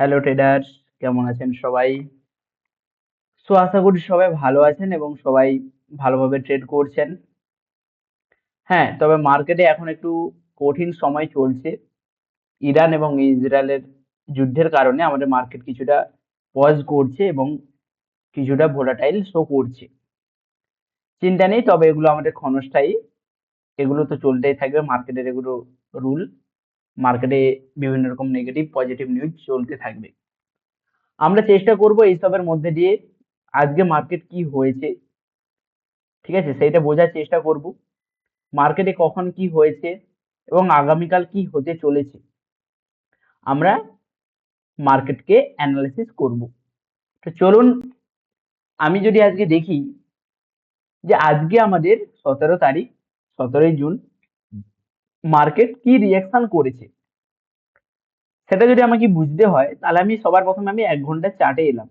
Hello traders কেমন আছেন সবাই? সো আশা করি সবাই ভালো আছেন এবং সবাই ভালোভাবে ট্রেড করছেন। হ্যাঁ তবে মার্কেটে এখন একটু কঠিন সময় চলছে। ইরান এবং ইসরায়েলের যুদ্ধের কারণে আমাদের মার্কেট কিছুটা পজ করছে এবং কিছুটা ভোলাটাইল শো করছে। চিন্তা নেই, তবে এগুলো আমাদের ক্ষণস্থায়ী। এগুলো তো চলতেই থাকবে মার্কেটের এগুলো রুল মার্কেটে বিভিন্ন রকম নেগেটিভ পজিটিভ নিউজ চলতে থাকবে। আমরা চেষ্টা করব এইসবের মধ্যে দিয়ে আজকে মার্কেট কি হয়েছে, ঠিক আছে? সেইটা বোঝার চেষ্টা করব। মার্কেটে কখন কি হয়েছে এবং আগামীকাল কি হতে চলেছে? আমরা মার্কেটকে অ্যানালাইসিস করব। তো চলুন, আমি যদি আজকে দেখি যে আজকে আমাদের সতেরো তারিখ, সতেরোই জুন মার্কেট কি রিয়াকশন করেছে? সেটা যদি আমাকে বুঝতে হয়, তাহলে আমি সবার প্রথমে আমি এক ঘণ্টার চার্টে এলাম।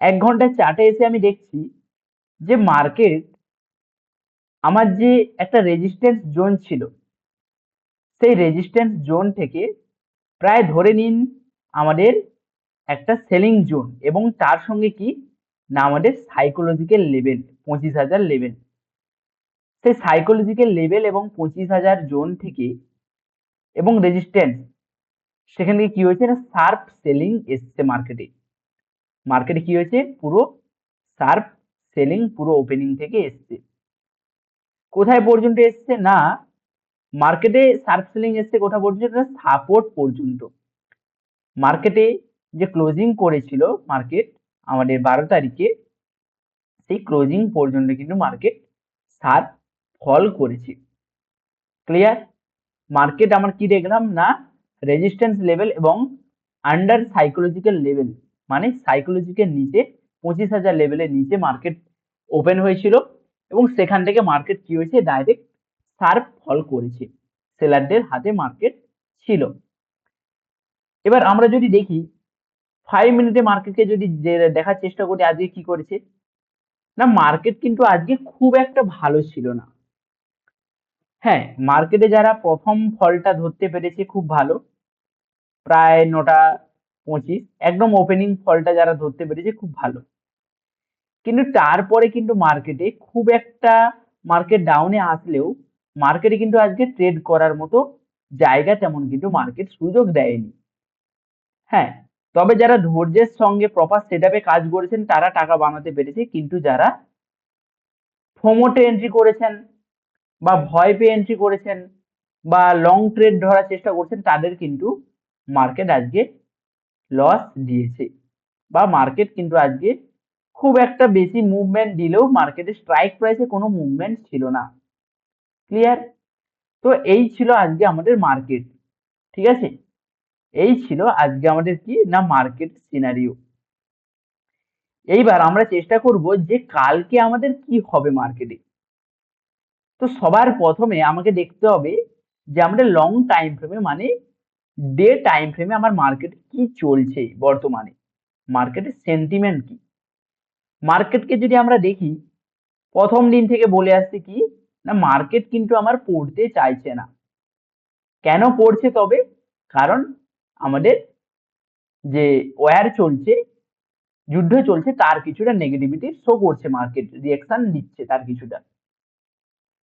এক ঘণ্টার চার্টে এসে আমি দেখছি যে মার্কেট আমার যে একটা রেজিস্ট্যান্স জোন ছিল, সেই রেজিস্ট্যান্স জোন থেকে প্রায় ধরে নিন আমাদের একটা সেলিং জোন এবং তার সঙ্গে কি? না, আমাদের সাইকোলজিক্যাল লেভেল পঁচিশ হাজার লেভেল সেই সাইকোলজিক্যাল লেভেল এবং পঁচিশ হাজার জোন থেকে এবং রেজিস্ট্যান্স সেখান থেকে কি হয়েছে না শার্প সেলিং এসছে মার্কেটে মার্কেটে কি হয়েছে? পুরো শার্প সেলিং পুরো ওপেনিং থেকে এসছে। কোথায় পর্যন্ত এসছে? না মার্কেটে শার্প সেলিং এসছে কোথা পর্যন্ত? সাপোর্ট পর্যন্ত। মার্কেটে যে ক্লোজিং করেছিল মার্কেট আমাদের বারো তারিখে, সেই ক্লোজিং পর্যন্ত কিন্তু মার্কেট শার্প ফল করেছে। ক্লিয়ার মার্কেট আমার কি দেখলাম না? রেজিস্ট্যান্স লেভেল এবং আন্ডার সাইকোলজিক্যাল লেভেল মানে সাইকোলজিক্যাল নিচে, পঁচিশ হাজার লেভেলের নিচে মার্কেট ওপেন হয়েছিল এবং সেখান থেকে মার্কেট কি হয়েছে? ডাইরেক্ট শার্প ফল করেছে। সেলারদের হাতে মার্কেট ছিল। এবার আমরা যদি দেখি ফাইভ মিনিটে মার্কেটকে যদি দেখার চেষ্টা করি, আজকে কি করেছে? না মার্কেট কিন্তু আজকে খুব একটা ভালো ছিল না। হ্যাঁ মার্কেটে যারা প্রথম ফলটা ধরতে পেরেছে খুব ভালো, প্রায় নটা পঁচিশ, একদম ওপেনিং ফলটা যারা ধরতে পেরেছে খুব ভালো। কিন্তু তারপরে কিন্তু মার্কেটে খুব একটা মার্কেট ডাউনে আসলেও মার্কেটে কিন্তু আজকে ট্রেড করার মতো জায়গা তেমন কিন্তু মার্কেট সুযোগ দেয়নি। হ্যাঁ তবে যারা ধৈর্যের সঙ্গে প্রপার সেট কাজ করেছেন তারা টাকা বানাতে পেরেছে, কিন্তু যারা ফোমোটে এন্ট্রি করেছেন বা ভয় পেয়ে এন্ট্রি করেছেন বা লং ট্রেড ধরার চেষ্টা করছেন, তাদের কিন্তু মার্কেট আজকে লস দিয়েছে। বা মার্কেট কিন্তু আজকে খুব একটা বেশি মুভমেন্ট দিলেও মার্কেটে স্ট্রাইক প্রাইসে কোনো মুভমেন্ট ছিল না। ক্লিয়ার তো এই ছিল আজকে আমাদের মার্কেট ঠিক আছে? এই ছিল আজকে আমাদের কি? না মার্কেট সিনারিও এইবার আমরা চেষ্টা করব যে কালকে আমাদের কি হবে মার্কেটে তো সবার প্রথমে আমাকে দেখতে হবে যে আমাদের লং টাইম ফ্রেমে মানে ডে টাইম ফ্রেমে আমার মার্কেট কি চলছে বর্তমানে। মার্কেটের সেন্টিমেন্ট কি? মার্কেটকে যদি আমরা দেখি, প্রথম দিন থেকে বলে আসছি কি, না মার্কেট কিন্তু আমার পড়তে চাইছে না। কেন পড়ছে তবে? কারণ আমাদের যে ওয়ার চলছে, যুদ্ধ চলছে, তার কিছুটা নেগেটিভিটি শো করছে মার্কেট রিয়াকশন দিচ্ছে তার কিছুটা।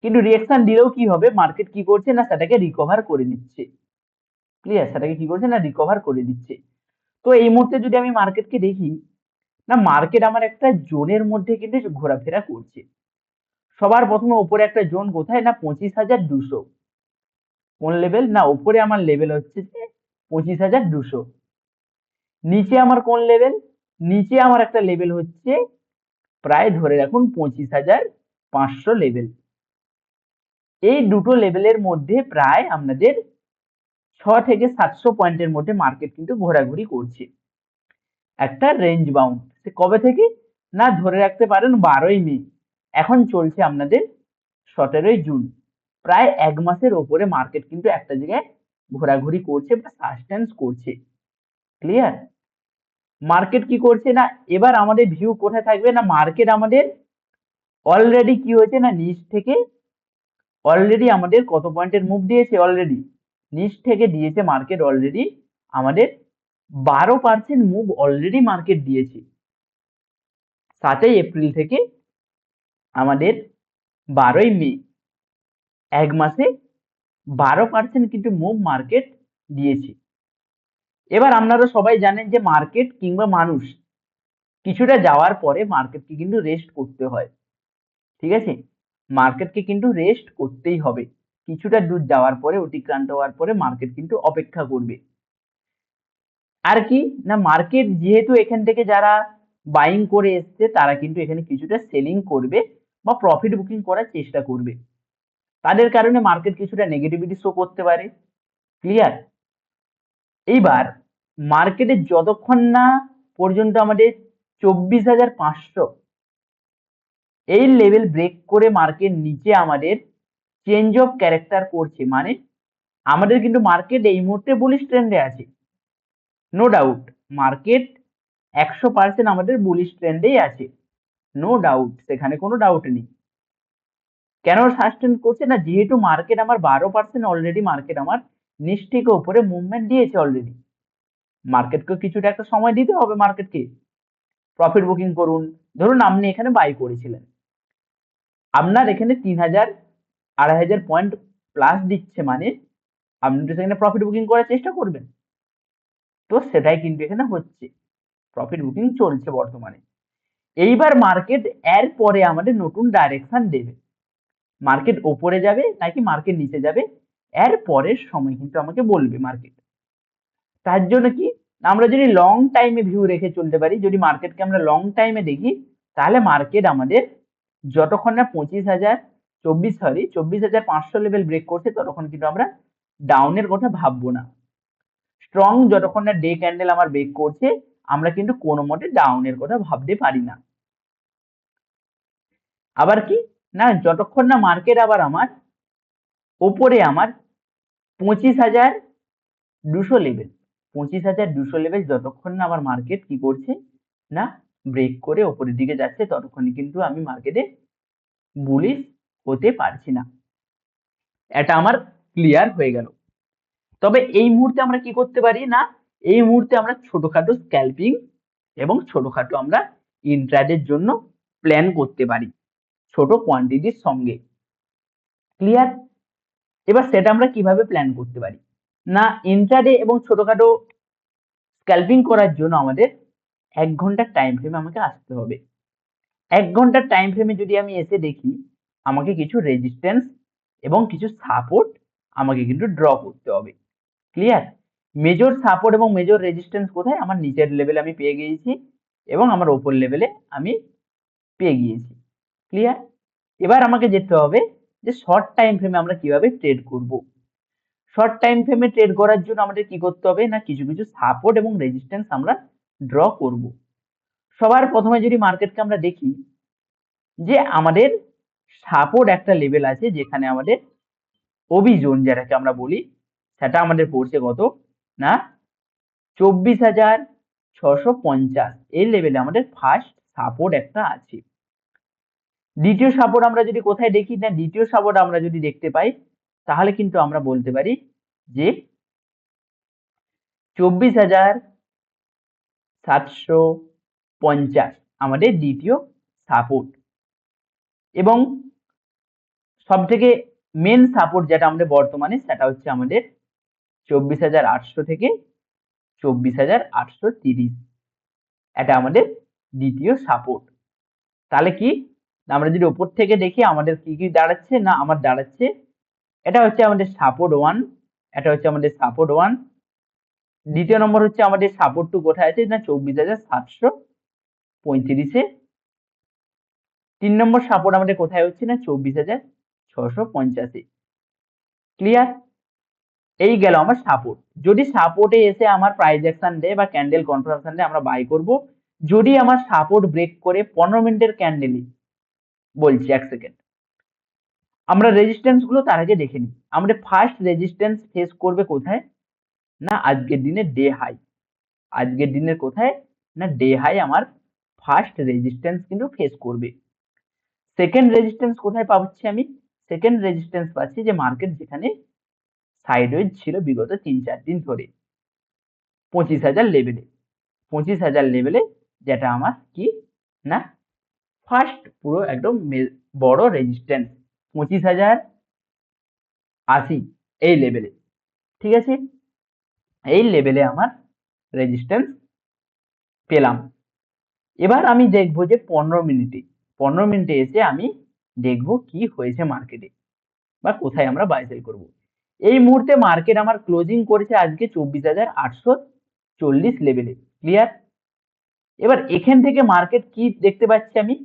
কিন্তু রিয়াকশন দিলেও কি হবে? মার্কেট কি করছে না সেটাকে রিকভার করে দিচ্ছে ক্লিয়ার সেটাকে কি করছে না রিকভার করে দিচ্ছে তো এই মুহূর্তে যদি আমি মার্কেটকে দেখি, না মার্কেট আমার একটা জোনের মধ্যে কিন্তু ঘোরাফেরা করছে। সবার প্রথমে ওপরে একটা জোন কোথায়? না পঁচিশ হাজার দুশো। কোন লেভেল না ওপরে আমার লেভেল হচ্ছে যে পঁচিশ হাজার দুশো। নিচে আমার কোন লেভেল নিচে আমার একটা লেভেল হচ্ছে, প্রায় ধরে রাখুন, পঁচিশ হাজার পাঁচশো লেভেল এই দুটো লেভেলের মধ্যে প্রায় আপনাদের ছ থেকে সাতশো পয়েন্টের মধ্যে মার্কেট কিন্তু ঘোরাঘুরি করছে। একটা রেঞ্জ বাউন্ড সে কবে থেকে? না, ধরে রাখতে পারেন বারোই মে। এখন চলছে আপনাদের সতেরোই জুন। প্রায় এক মাসের ওপরে মার্কেট কিন্তু একটা জায়গায় ঘোরাঘুরি করছে বা সাসটেন্স করছে। ক্লিয়ার মার্কেট কি করছে না? এবার আমাদের ভিউ কোথায় থাকবে না? মার্কেট আমাদের অলরেডি কি হয়েছে না? নিচ থেকে অলরেডি আমাদের কত পয়েন্টের মুভ দিয়েছে অলরেডি নিচ থেকে দিয়েছে মার্কেট অলরেডি আমাদের বারো পার্সেন্ট মুভ অলরেডি মার্কেট দিয়েছে। সাতই এপ্রিল থেকে আমাদের বারোই মে, এক মাসে বারো পার্সেন্ট কিন্তু মুভ মার্কেট দিয়েছে। এবার আপনারা সবাই জানেন যে মার্কেট কিংবা মানুষ কিছুটা যাওয়ার পরে মার্কেটকে কিন্তু রেস্ট করতে হয়। ঠিক আছে? মার্কেটকে কিন্তু রেস্ট করতেই হবে। কিছুটা দূর যাওয়ার পরে, অতিক্রান্ত হওয়ার পরে মার্কেট কিন্তু অপেক্ষা করবে। আর কি? না মার্কেট যেহেতু এখান থেকে যারা বাইং করে এসছে, তারা কিন্তু এখানে কিছুটা সেলিং করবে বা প্রফিট বুকিং করার চেষ্টা করবে। তাদের কারণে মার্কেট কিছুটা নেগেটিভিটি শো করতে পারে। ক্লিয়ার এইবার মার্কেটে যতক্ষণ না পর্যন্ত আমাদের চব্বিশ হাজার পাঁচশো এই লেভেল ব্রেক করে মার্কেট নিচে আমাদের চেঞ্জ অফ ক্যারেক্টার করছে। মানে আমাদের কিন্তু মার্কেট এই মুহূর্তে বুলিশ ট্রেন্ডে আছে। নো ডাউট মার্কেট একশো পার্সেন্ট আমাদের বুলিশ ট্রেন্ডেই আছে। নো ডাউট সেখানে কোনো ডাউট নেই। কেন সাস্টেন করছে না? যেহেতু মার্কেট আমার বারো পার্সেন্ট অলরেডি মার্কেট আমার নিচ উপরে মুভমেন্ট দিয়েছে অলরেডি মার্কেটকে কিছুটা একটা সময় দিতে হবে মার্কেটকে প্রফিট বুকিং করুন। ধরুন আপনি এখানে বাই করেছিলেন। আপনার এখানে তিন হাজার, আড়াই হাজার পয়েন্ট প্লাস দিচ্ছে মানে আপনি তো সেখানে প্রফিট বুকিং করার চেষ্টা করবেন। তো সেটাই কিন্তু এখানে হচ্ছে। প্রফিট বুকিং চলছে বর্তমানে। এইবার মার্কেট এর পরে আমাদের নতুন ডাইরেকশন দেবে। মার্কেট ওপরে যাবে নাকি মার্কেট নিচে যাবে? এর পরের সময় কিন্তু আমাকে বলবে মার্কেট তার জন্য কি? আমরা যদি লং টাইমে ভিউ রেখে চলতে পারি, যদি মার্কেটকে আমরা লং টাইমে দেখি, তাহলে মার্কেট আমাদের যতক্ষণ না পঁচিশ হাজার চব্বিশ সরি চব্বিশ হাজার পাঁচশো লেভেল ব্রেক করছে, ততক্ষণ কিন্তু আমরা ডাউনের কথা ভাববো না। স্ট্রং যতক্ষণ না ডে ক্যান্ডেল আমার ব্রেক করছে, আমরা কিন্তু কোনো মতে ডাউনের কথা ভাবতে পারি না। আবার কি? না, যতক্ষণ না মার্কেট আবার আমার ওপরে আমার পঁচিশ হাজার দুশো লেভেল পঁচিশ হাজার দুশো লেভেল যতক্ষণ না আমার মার্কেট কি করছে, না ব্রেক করে ওপরের দিকে যাচ্ছে ততক্ষণই কিন্তু আমি মার্কেটে বুলিশ হতে পারছি না। এটা আমার ক্লিয়ার হয়ে গেল। তবে এই মুহূর্তে আমরা কি করতে পারি না? এই মুহূর্তে আমরা ছোটখাটো স্ক্যাল্পিং এবং ছোটখাটো আমরা ইন্ট্রাডের জন্য প্ল্যান করতে পারি, ছোট কোয়ান্টিটির সঙ্গে। ক্লিয়ার এবার সেটা আমরা কীভাবে প্ল্যান করতে পারি? না ইন্ট্রাডে এবং ছোটখাটো স্ক্যাল্পিং করার জন্য আমাদের এক ঘণ্টার টাইম ফ্রেমে আমাকে আসতে হবে। এক ঘণ্টার টাইম ফ্রেমে যদি আমি এসে দেখি, আমাকে কিছু রেজিস্ট্যান্স এবং কিছু সাপোর্ট আমাকে কিন্তু ড্র করতে হবে। ক্লিয়ার মেজর সাপোর্ট এবং মেজর রেজিস্ট্যান্স কোথায়? আমার নিচের লেভেলে আমি পেয়ে গিয়েছি এবং আমার ওপর লেভেলে আমি পেয়ে গিয়েছি। ক্লিয়ার এবার আমাকে যেতে হবে যে শর্ট টাইম ফ্রেমে আমরা কীভাবে ট্রেড করব? শর্ট টাইম ফ্রেমে ট্রেড করার জন্য আমাদের কি করতে হবে? না কিছু কিছু সাপোর্ট এবং রেজিস্ট্যান্স আমরা ড্র করব। সবার প্রথমে যদি মার্কেটকে আমরা দেখি, যে আমাদের সাপোর্ট একটা লেভেল আছে যেখানে আমাদের জোন যেটাকে আমরা বলি, সেটা আমাদের পড়ছে কত? না? চব্বিশ হাজার ছশো পঞ্চাশ। এই লেভেলে আমাদের ফার্স্ট সাপোর্ট একটা আছে। দ্বিতীয় সাপোর্ট আমরা যদি কোথায় দেখি, না, দ্বিতীয় সাপোর্ট আমরা যদি দেখতে পাই, তাহলে কিন্তু আমরা বলতে পারি যে চব্বিশ হাজার সাতশো পঞ্চাশ, আমাদের দ্বিতীয় সাপোর্ট এবং সব থেকে মেন সাপোর্ট যেটা আমাদের বর্তমানে, সেটা হচ্ছে আমাদের চব্বিশ হাজার আটশো থেকে চব্বিশ হাজার আটশো তিরিশ। এটা আমাদের দ্বিতীয় সাপোর্ট তাহলে কি? আমরা যদি ওপর থেকে দেখি, আমাদের কি কি দাঁড়াচ্ছে না আমার দাঁড়াচ্ছে, এটা হচ্ছে আমাদের সাপোর্ট ওয়ান এটা হচ্ছে আমাদের সাপোর্ট ওয়ান দ্বিতীয় নম্বর হচ্ছে আমাদের সাপোর্ট টু কোথায় আছে? না চব্বিশ হাজার সাতশো পঁয়ত্রিশে। তিন নম্বর সাপোর্ট আমাদের কোথায় হচ্ছে? না চব্বিশ হাজার ছশো পঞ্চাশে। ক্লিয়ার এই গেল আমার সাপোর্ট যদি সাপোর্টে এসে আমার প্রাইজ অ্যাকশন দেয় বা ক্যান্ডেল কনফার্মেশন দেয়, আমরা বাই করব। যদি আমার সাপোর্ট ব্রেক করে পনেরো মিনিটের ক্যান্ডেলই বলছি এক সেকেন্ড আমরা রেজিস্ট্যান্সগুলো তার আগে দেখে নিই। আমাদের ফার্স্ট রেজিস্ট্যান্স ফেস করবে কোথায়? না আজকের দিনে ডে হাই আজকের দিনের কোথায়? না ডে হাই আমার ফার্স্ট রেজিস্ট্যান্স কিন্তু ফেস করবে। সেকেন্ড রেজিস্ট্যান্স কোথায় পাচ্ছি আমি? সেকেন্ড রেজিস্ট্যান্স পাচ্ছি যে মার্কেট যেখানে সাইডওয়েজ ছিল বিগত তিন চার দিন ধরে। পঁচিশ হাজার লেভেলে পঁচিশ হাজার লেভেলে যেটা আমার কি? না ফার্স্ট পুরো একদম বড় রেজিস্ট্যান্স পঁচিশ হাজার আশি এই লেভেলে ঠিক আছে? এই লেভেলে আমার রেজিস্ট্যান্স পেলাম। এবার আমি দেখব যে পনেরো মিনিটে পনেরো মিনিটে এসে আমি দেখব কি হয়েছে মার্কেটে বা কোথায় আমরা বাই সেল করব। এই মুহূর্তে মার্কেট আমার ক্লোজিং করেছে আজকে চব্বিশ হাজার আটশো চল্লিশ লেভেলে ক্লিয়ার এবার এখান থেকে মার্কেট কি দেখতে পাচ্ছি আমি?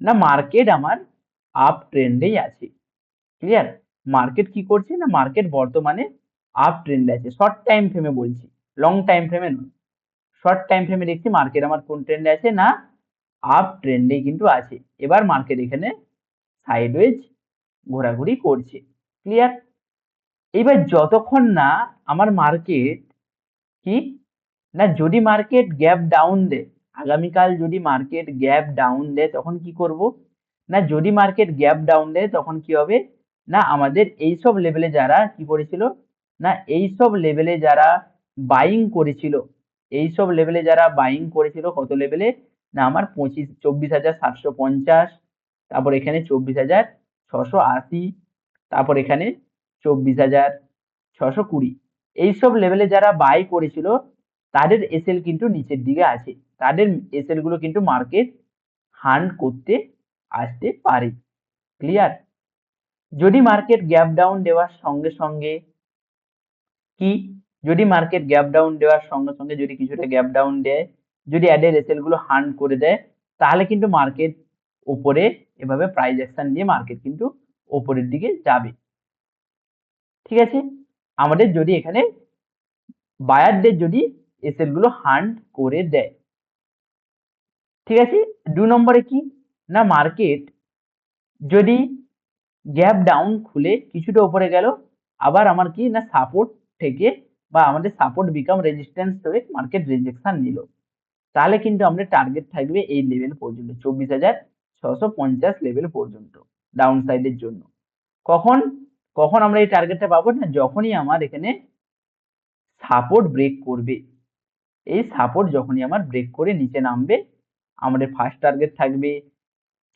না মার্কেট আমার আপ ট্রেন্ডেই আছে। ক্লিয়ার মার্কেট কি করছে না মার্কেট বর্তমানে আপ ট্রেন্ডে আছে। শর্ট টাইম ফ্রেমে বলছি। লং টাইম ফ্রেমে নয়। শর্ট টাইম ফ্রেমে দেখছি মার্কেট আমার কোন ট্রেন্ডে আছে না আপ ট্রেন্ডে কিন্তু আছে। এবার মার্কেট এখানে সাইডওয়েজ ঘোরাঘুরি করছে। ক্লিয়ার এবার যতক্ষণ না আমার মার্কেট কি? না যদি মার্কেট গ্যাপ ডাউন দেয়, আগামীকাল যদি মার্কেট গ্যাপ ডাউন দেয়, তখন কি করব? না যদি মার্কেট গ্যাপ ডাউন দেয়, তখন কি হবে? না আমাদের এই সব লেভেলে যারা কি করেছিল? না, এই সব লেভেলে যারা বাইং করেছিল, এই সব লেভেলে যারা বাইং করেছিল, কত লেভেলে না, আমার পঁচিশ, চব্বিশ হাজার সাতশো পঞ্চাশ, তারপর এখানে চব্বিশ হাজার ছশো আশি, তারপর এখানে চব্বিশ হাজার ছশো কুড়ি। এইসব লেভেলে যারা বাই করেছিল, তাদের এসএল কিন্তু নিচের দিকে আছে। তাদের এসএলগুলো কিন্তু মার্কেট হান্ড করতে আসতে পারে। ক্লিয়ার যদি মার্কেট গ্যাপ ডাউন দেওয়ার সঙ্গে সঙ্গে কি? যদি মার্কেট গ্যাপ ডাউন দেওয়ার সঙ্গে সঙ্গে যদি কিছুটা গ্যাপ ডাউন দেয়, যদি অ্যাডের এসএলগুলো হান্ড করে দেয়, তাহলে কিন্তু মার্কেট উপরে এভাবে প্রাইস অ্যাকশন নিয়ে মার্কেট কিন্তু উপরের দিকে যাবে। ঠিক আছে? আমাদের যদি এখানে বায়ারদের যদি এসএলগুলো হান্ড করে দেয়। ঠিক আছে? দু নম্বরে কি? না মার্কেট যদি গ্যাপ ডাউন খুলে কিছুটা উপরে গেল, আবার আমার কি? না সাপোর্ট থেকে বা আমাদের সাপোর্ট বিকাম রেজিস্ট্যান্স হয়ে মার্কেট রেজেকশন নিল। তাহলে কিন্তু আমাদের টার্গেট থাকবে এই লেভেল পর্যন্ত, চব্বিশ হাজার ছশো পঞ্চাশ লেভেল পর্যন্ত ডাউন সাইডের জন্য। কখন? কখন আমরা এই টার্গেটটা পাবো না? যখনই আমার এখানে সাপোর্ট ব্রেক করবে। এই সাপোর্ট যখনই আমার ব্রেক করে নিচে নামবে, আমাদের ফার্স্ট টার্গেট থাকবে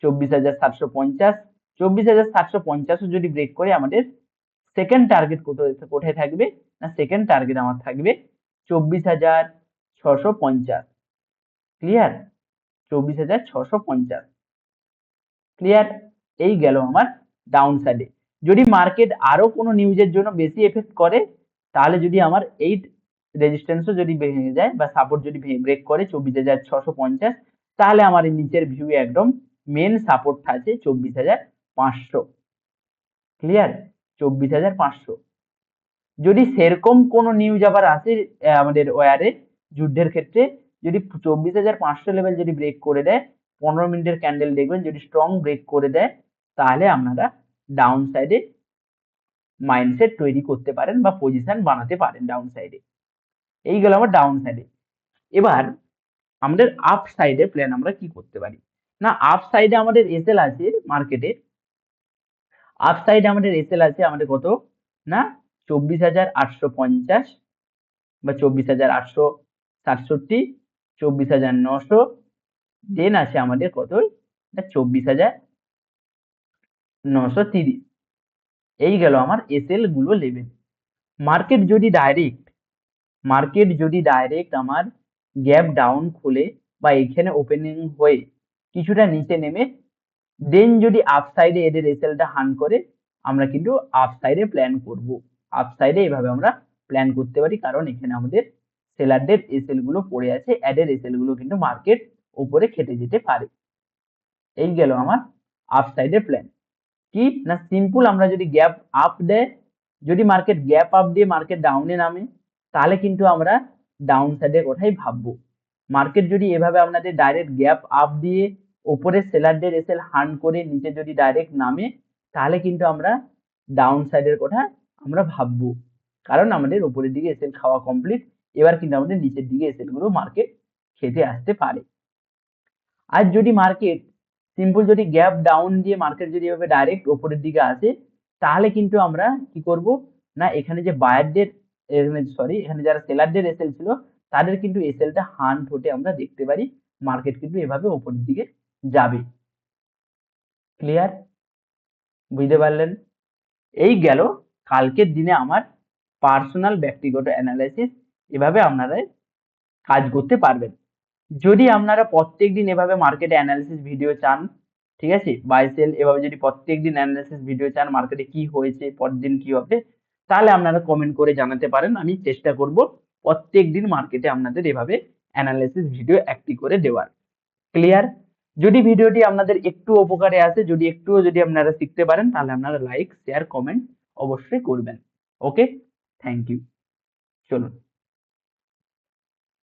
চব্বিশ হাজার সাতশো পঞ্চাশ। চব্বিশ হাজার সাতশো পঞ্চাশও যদি ব্রেক করে আমাদের সেকেন্ড টার্গেট কোথায় থাকবে? না সেকেন্ড টার্গেট আমার থাকবে চব্বিশ হাজার ছশো পঞ্চাশ। ক্লিয়ার চব্বিশ হাজার ছশো পঞ্চাশ। ক্লিয়ার এই গেল আমার ডাউন সাইডে যদি মার্কেট আরও কোনো নিউজের জন্য বেশি এফেক্ট করে, তাহলে যদি আমার এই রেজিস্ট্যান্সও যদি ভেঙে যায় বা সাপোর্ট যদি ব্রেক করে চব্বিশ হাজার ছশো পঞ্চাশ, তাহলে আমার এই নিচের ভিউ একদম মেন সাপোর্ট আছে চব্বিশ হাজার পাঁচশো। ক্লিয়ার চব্বিশ হাজার পাঁচশো। যদি সেরকম কোনো নিউজ আবার আসে আমাদের ওয়ারে যুদ্ধের ক্ষেত্রে, যদি চব্বিশ হাজার পাঁচশো লেভেল যদি ব্রেক করে দেয়, পনেরো মিনিটের ক্যান্ডেল দেখবেন, যদি স্ট্রং ব্রেক করে দেয়, তাহলে আপনারা ডাউন সাইডে মাইন্ডসেট তৈরি করতে পারেন বা পজিশন বানাতে পারেন ডাউন সাইডে এই গেল আমার ডাউন সাইডে এবার, আমাদের আপ সাইডে প্ল্যান আমরা কি করতে পারি? না আপ সাইডে আমাদের এসএল আছে মার্কেটে আপ সাইডে আমাদের এসএল আছে, আমাদের কত? না? চব্বিশ হাজার আটশো পঞ্চাশ বা চব্বিশ হাজার আটশো সাতষট্টি, চব্বিশ হাজার নশো। দেন আছে আমাদের কত? না, চব্বিশ হাজার নশো তিরিশ। এই গেল আমার এসএলগুলো লেভেল মার্কেট যদি ডাইরেক্ট মার্কেট যদি ডাইরেক্ট আমার গ্যাপ ডাউন খুলে বা এখানে ওপেনিং হয়ে কিছুটা নিচে নেমে দেন যদি আপ সাইডে এদের এসএলটা হান করে, আমরা কিন্তু আপ সাইডে প্ল্যান করব। আপ সাইডে এইভাবে আমরা প্ল্যান করতে পারি, কারণ এখানে আমাদের সেলারদের এসএলগুলো পড়ে আছে অ্যাডের এসএলগুলো কিন্তু মার্কেট উপরে খেটে যেতে পারে। এই গেল আমার আপ সাইডের প্ল্যান কি না সিম্পল আমরা যদি গ্যাপ আপ দেয়, যদি মার্কেট গ্যাপ আপ দিয়ে মার্কেট ডাউনে নামে, তাহলে কিন্তু আমরা ডাউন সাইডের কথাই ভাববো। মার্কেট যদি এভাবে আপনাদের ডাইরেক্ট গ্যাপ আপ দিয়ে ওপরে সেলারদের এসএল হান করে নিচে যদি ডাইরেক্ট নামে, তাহলে কিন্তু আমরা ডাউন সাইডের কথা আমরা ভাববো। কারণ আমাদের উপরের দিকে এসএল খাওয়া কমপ্লিট এবার কিন্তু আমাদের নিচের দিকে এসএলগুলো মার্কেট খেতে আসতে পারে। আর যদি মার্কেট সিম্পল যদি গ্যাপ ডাউন দিয়ে মার্কেট যদি এভাবে ডাইরেক্ট ওপরের দিকে আসে, তাহলে কিন্তু আমরা কি করব? না, এখানে যে বায়ারদের এখানে সরি এখানে যারা সেলারদের এসএল ছিল, তাদের কিন্তু এসএলটা হান্ট হতে আমরা দেখতে পারি। মার্কেট কিন্তু এভাবে ওপরের দিকে যাবে। ক্লিয়ার বুঝতে পারলেন? এই গেল। কালকের দিনে আমার পার্সোনাল ব্যক্তিগত অ্যানালাইসিস এভাবে আপনারা কাজ করতে পারবেন। যদি আপনারা প্রত্যেক দিন এভাবে মার্কেটে অ্যানালিসিস ভিডিও চান, ঠিক আছে? বাই সেল এভাবে যদি প্রত্যেক দিন অ্যানালিসিস ভিডিও চান মার্কেটে কি হয়েছে পরের দিন কি হবে, তাহলে আপনারা কমেন্ট করে জানাতে পারেন। আমি চেষ্টা করব প্রত্যেক দিন মার্কেটে আপনাদের এভাবে অ্যানালিসিস ভিডিও একটি করে দেওয়ার। ক্লিয়ার যদি ভিডিওটি আপনাদের একটু উপকারে আসে, যদি একটুও যদি আপনারা শিখতে পারেন, তাহলে আপনারা লাইক শেয়ার কমেন্ট অবশ্যই করবেন। ওকে থ্যাংক ইউ চলুন।